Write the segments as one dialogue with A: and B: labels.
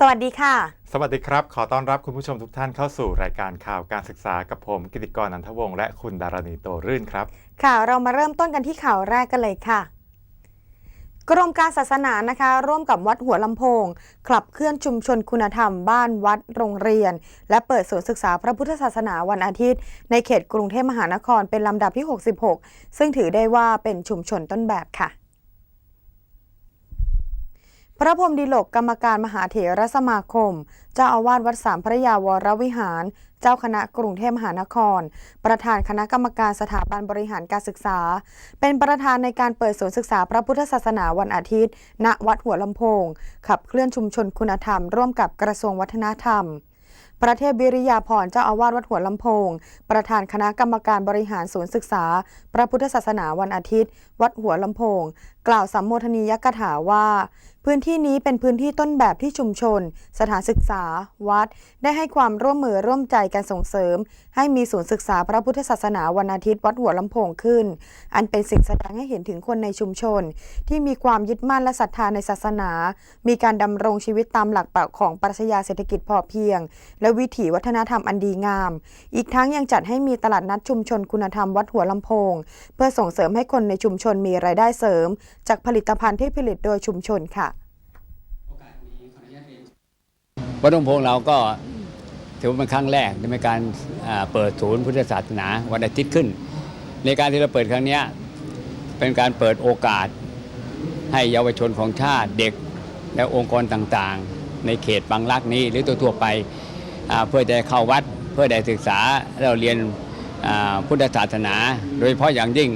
A: สวัสดีค่ะ
B: สวัสดีครับ ขอต้อนรับคุณผู้ชมทุกท่านเข้าสู่รายการข่าวการศึกษากับผม กิติกรนันทวงศ์และคุณดารณีโตรื่นครับ
A: ค่ะ เรามาเริ่มต้นกันที่ข่าวแรกกันเลยค่ะ กรมการศาสนานะคะ ร่วมกับวัดหัวลำโพงขับเคลื่อนชุมชนคุณธรรม บ้านวัดโรงเรียน และเปิดศูนย์ศึกษาพระพุทธศาสนาวันอาทิตย์ ในเขตกรุงเทพมหานครเป็นลำดับที่ 66 ซึ่งถือได้ว่าเป็นชุมชนต้นแบบค่ะ พระพรมดิโลกกรรมการมหาเถรสมาคม เจ้าอาวาสวัดสามพระยาวรวิหาร เจ้าคณะกรุงเทพมหานคร ประธานคณะกรรมการสถาบันบริหารการศึกษา เป็นประธานในการเปิดศูนย์ศึกษาพระพุทธศาสนาวันอาทิตย์ ณวัดหัวลำโพง ขับเคลื่อนชุมชนคุณธรรม ร่วมกับกระทรวงวัฒนธรรมประเทศวิริยาพรเจ้าอาวาสวัดหัวลำโพง ประธานคณะกรรมการบริหารศูนย์ศึกษา พระพุทธศาสนาวันอาทิตย์ วัดหัวลำโพง กล่าวสัมโมทนียกถาว่า พื้นที่นี้เป็นพื้นที่ต้นแบบที่ชุมชน สถานศึกษา วัด ได้ให้ความร่วมมือร่วมใจกันส่งเสริม ให้มีศูนย์ศึกษาพระพุทธศาสนาวันอาทิตย์วัดหัวลำโพงขึ้น อันเป็นสิ่งแสดงให้เห็นถึงคนในชุมชน ที่มีความยึดมั่นและศรัทธาในศาสนา มีการดำรงชีวิตตามหลักปรัชญาของปรัชญาเศรษฐกิจพอเพียง และวิถีวัฒนธรรมอันดีงาม อีกทั้งยังจัดให้มีตลาดนัดชุมชนคุณธรรมวัดหัวลำโพง เพื่อส่งเสริมให้คนในชุมชนมีรายได้เสริม จากผลิตภัณฑ์ที่ผลิตโดยชุมชนค่ะ
C: วัดหลวงพงเราก็ถือว่าเป็นครั้งแรกที่มีการเปิดศูนย์พุทธศาสนาวันอาทิตย์ขึ้น ในการที่เราเปิดครั้งนี้เป็นการเปิดโอกาส ให้เยาวชนของชาติเด็กและองค์กรต่างๆ ในเขตบางรักนี้หรือตัวทั่วไปเพื่อจะเข้าวัด เพื่อได้ศึกษาเราเรียนพุทธศาสนา โดยเฉพาะอย่างยิ่ง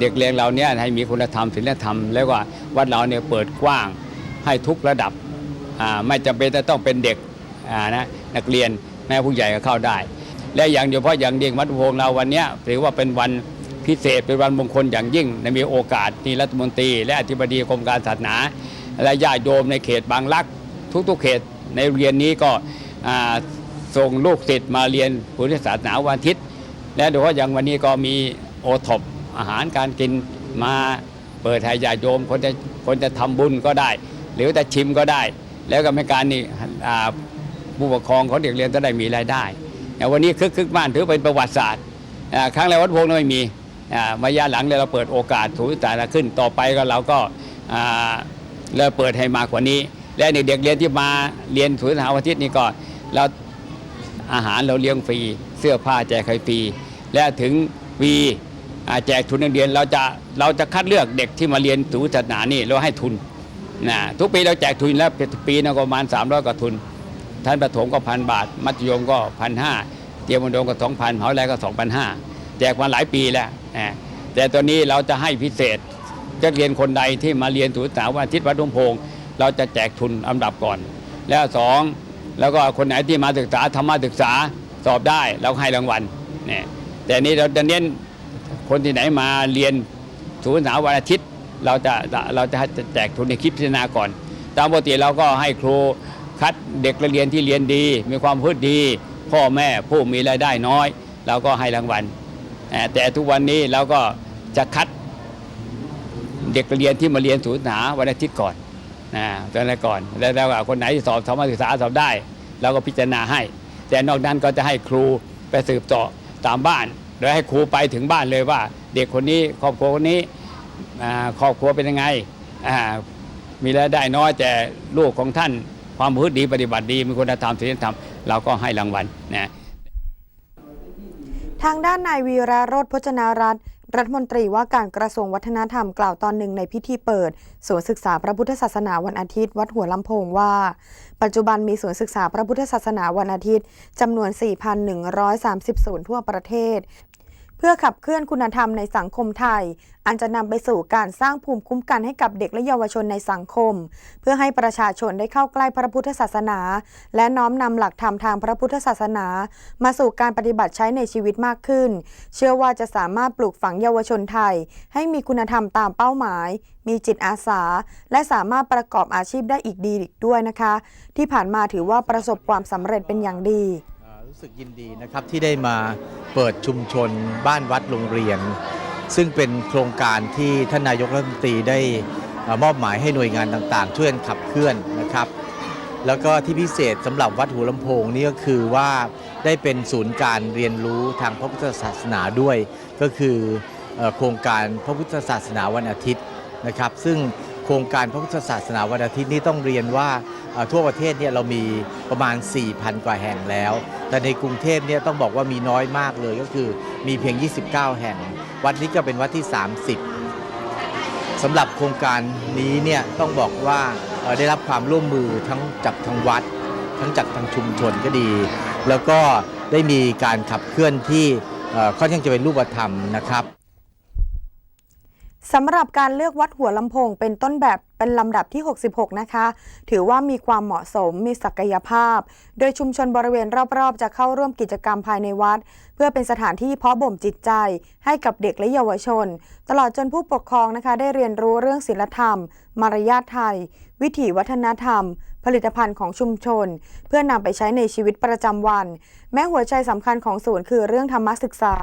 C: เด็กเรียนเราเนี่ยให้มีคุณธรรมศีลธรรม แล้วก็วัดเราเนี่ยเปิดกว้างให้ทุกระดับ ไม่จำเป็นจะต้องเป็นเด็กนะนักเรียนแม้ผู้ใหญ่ก็เข้าได้ และอย่างเฉพาะอย่างยิ่งวัดอุโพงเราวันนี้ถือว่าเป็นวันพิเศษเป็นวันมงคลอย่างยิ่งในมีโอกาสที่รัฐมนตรี และอธิบดีกรมการศาสนา และญาติโยมในเขตบางรัก ทุกๆเขตในเรียนนี้ก็ส่งลูกศิษย์มาเรียนพุทธศาสนาวันอาทิตย์ และโดยเฉพาะอย่างวันนี้ก็มีโอท็อปอาหารการกินมาเปิดให้ญาติโยมคนจะคนจะทำบุญก็ได้ หรือจะชิมก็ได้ แล้วก็ไม่การนี่ผู้ปกครองของเด็กเรียนจะได้มีรายได้แต่วันนี้คึกคึกบ้านถือเป็นประวัติศาสตร์ครั้งแรกวัดโพงไม่มีมายาหลังเลยเราเปิดโอกาสถูกสาขึ้นต่อไปก็เราก็เราเปิดให้มากกว่านี้ และเด็กเรียนที่มาเรียนศูนย์สาวันอาทิตย์นี้ก็เราอาหารเราเลี้ยงฟรี เสื้อผ้าแจกให้ฟรี และถึงวีแจกทุนนักเรียนเราจะเราจะคัดเลือกเด็กที่มาเรียนศูนย์ศาสนานี่เราให้ทุน นะทุกปีเราแจกทุนแล้วปีนึงประมาณ 300กว่าทุน ท่านประถมก็พันบาท มัธยมก็พันห้าเตรียมอุดมก็สองพันมหาวิทยาลัยก็สองพันห้าแจกมาหลายปีแล้วนะแต่ตัวนี้เราจะให้พิเศษนักเรียนคนใดที่มาเรียนศูนย์ศึกษาวันอาทิตย์วัดทุ่งพงเราจะแจกทุนอันดับก่อน แล้วสองแล้วก็คนไหนที่มาศึกษาธรรมศึกษาสอบได้เราให้รางวัลเนี่ยแต่นี้เราจะเน้นคนที่ไหนมาเรียนศูนย์ศึกษาวันอาทิตย์ เราจะเราจะแจกทุนในคลิปพิจารณาก่อน ตามปกติเราก็ให้ครูคัดเด็กเรียนที่เรียนดี มีความพูดดี พ่อแม่ผู้มีรายได้น้อย เราก็ให้รางวัล แต่ทุกวันนี้เราก็จะคัดเด็กเรียนที่มาเรียนศูนย์ศึกษาวันอาทิตย์ก่อนนะตอนนั้นก่อน แล้วคนไหนสอบสมาศึกษาสอบได้เราก็พิจารณาให้ แต่นอกนั้นก็จะให้ครูไปสืบต่อตามบ้านโดยให้ครูไปถึงบ้านเลยว่า เด็กคนนี้ครอบครัวคนนี้ ครอบครัวเป็นยังไงมีรายได้น้อยแต่ลูกของท่านความพูดดีปฏิบัติดีมีคุณธรรมศีลธรรมเราก็ให้รางวัลนะ
A: ทางด้านนายวีระโรธพจนารัตน์รัฐมนตรีว่าการกระทรวงวัฒนธรรมกล่าวตอนหนึ่งในพิธีเปิดศูนย์ศึกษาพระพุทธศาสนาวันอาทิตย์ วัดหัวลำโพงว่า ปัจจุบันมีศูนย์ศึกษาพระพุทธศาสนาวันอาทิตย์จำนวน 4,130 ศูนย์ทั่วประเทศ เพื่อขับเคลื่อนคุณธรรมในสังคมไทย อันจะนำไปสู่การสร้างภูมิคุ้มกันให้กับเด็กและเยาวชนในสังคม เพื่อให้ประชาชนได้เข้าใกล้พระพุทธศาสนา และน้อมนำหลักธรรมทางพระพุทธศาสนา มาสู่การปฏิบัติใช้ในชีวิตมากขึ้น เชื่อว่าจะสามารถปลูกฝังเยาวชนไทย ให้มีคุณธรรมตามเป้าหมาย มีจิตอาสา และสามารถประกอบอาชีพได้อีกดีอีกด้วยนะคะ ที่ผ่านมาถือว่าประสบความสำเร็จเป็นอย่างดี
D: รู้สึกยินดีนะครับที่ได้มาเปิดชุมชนบ้านวัดโรงเรียน ซึ่งเป็นโครงการที่ท่านนายกรัฐมนตรีได้มอบหมายให้หน่วยงานต่างๆ ช่วยกันขับเคลื่อนนะครับ แล้วก็ที่พิเศษสำหรับวัดหัวลำโพงนี่ก็คือว่าได้เป็นศูนย์การเรียนรู้ทางพระพุทธศาสนาด้วย ก็คืออโครงการพระพุทธศาสนาวันอาทิตย์นะครับ ซึ่งโครงการพระพุทธศาสนาวันอาทิตย์นี้ต้องเรียนว่าทั่วประเทศเนี่ยเรามีประมาณ 4,000 กว่าแห่งแล้ว แต่ในกรุงเทพเนี่ยต้องบอกว่ามีน้อยมากเลยก็คือมีเพียง 29 แห่ง วัดนี้ก็เป็นวัดที่ 30สำหรับโครงการนี้เนี่ยต้องบอกว่าได้รับความร่วมมือทั้งจากทางวัด ทั้งจากทางชุมชนก็ดี แล้วก็ได้มีการขับเคลื่อนที่ค่อนข้างจะเป็นรูปธรรมนะครับ
A: สำหรับการเลือกวัดหัวลำโพงเป็นต้นแบบ เป็นลำดับที่ 66 นะคะ ถือว่ามีความเหมาะสมมีศักยภาพ โดยชุมชนบริเวณรอบๆ จะเข้าร่วมกิจกรรมภายในวัด เพื่อเป็นสถานที่เพาะบ่มจิตใจ ให้กับเด็กและเยาวชน ตลอดจนผู้ปกครองนะคะ ได้เรียนรู้เรื่องศีลธรรม มารยาทไทย วิถีวัฒนธรรม ผลิตภัณฑ์ของชุมชน เพื่อนำไปใช้ในชีวิตประจำวัน แม้หัวใจสำคัญของศูนย์คือเรื่องธรรมศึกษา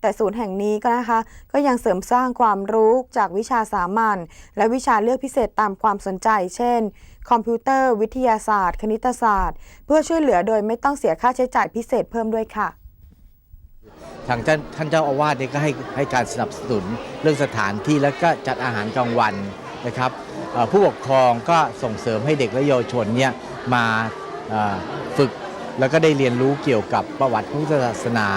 A: แต่ศูนย์แห่งนี้ก็นะคะ ก็ยังเสริมสร้างความรู้จากวิชาสามัญและวิชาเลือกพิเศษตามความสนใจ เช่น คอมพิวเตอร์ วิทยาศาสตร์ คณิตศาสตร์ เพื่อช่วยเหลือโดยไม่ต้องเสียค่าใช้จ่ายพิเศษเพิ่มด้วยค่ะ
D: ทางท่านเจ้าอาวาสเนี่ยก็ให้ให้การสนับสนุนเรื่องสถานที่แล้วก็จัดอาหารกลางวันนะครับผู้ปกครองก็ส่งเสริมให้เด็กและเยาวชนเนี่ยมาฝึกแล้วก็ได้เรียนรู้เกี่ยวกับประวัติพุทธศาสนา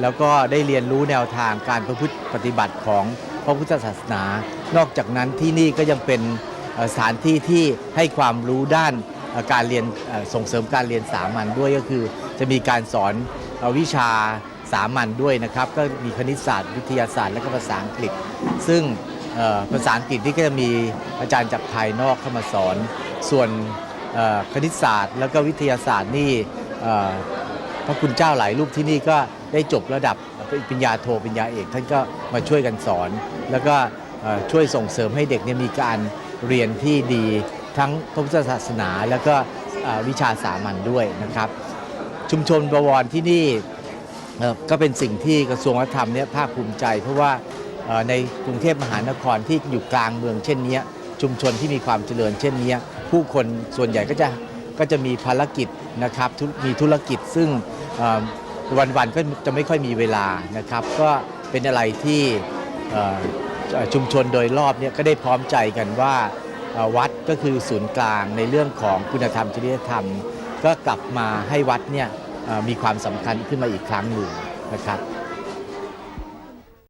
D: แล้วก็ได้เรียนรู้แนวทางการประพฤติปฏิบัติของ ระพุทธศาสนา นอกจากนั้นที่นี่ก็ยังเป็นสถานที่ที่ให้ความรู้ด้านการเรียนส่งเสริมการเรียนสามัญด้วยก็คือ จะมีการสอนวิชาสามัญด้วยนะครับ ก็มีคณิตศาสตร์ วิทยาศาสตร์และก็ภาษาอังกฤษ ซึ่งภาษาอังกฤษนี่ก็จะมีอาจารย์จากภายนอกเข้ามาสอน ส่วนคณิตศาสตร์ แล้วก็วิทยาศาสตร์นี่พระคุณเจ้าหลายรูปที่นี่ก็ได้จบระดับ ปริญญาโทปริญญาเอกท่านก็มาช่วยกันสอน แล้วก็ช่วยส่งเสริมให้เด็กเนี่ยมีการเรียนที่ดีทั้งพระพุทธศาสนา แล้วก็วิชาสามัญด้วยนะครับ ชุมชนบวรที่นี่ก็เป็นสิ่งที่กระทรวงวัฒนธรรมเนี่ยภาคภูมิใจ เพราะว่าในกรุงเทพมหานครที่อยู่กลางเมืองเช่นนี้ชุมชนที่มีความเจริญเช่นนี้ผู้คนส่วนใหญ่ก็จะก็จะมีภารกิจนะครับมีธุรกิจซึ่ง วันๆก็จะไม่ค่อยมีเวลานะครับ ก็เป็นอะไรที่ชุมชนโดยรอบเนี่ยก็ได้พร้อมใจกันว่าวัดก็คือศูนย์กลางในเรื่องของคุณธรรมจริยธรรม ก็กลับมาให้วัดเนี่ยมีความสำคัญขึ้นมาอีกครั้งหนึ่งนะครับ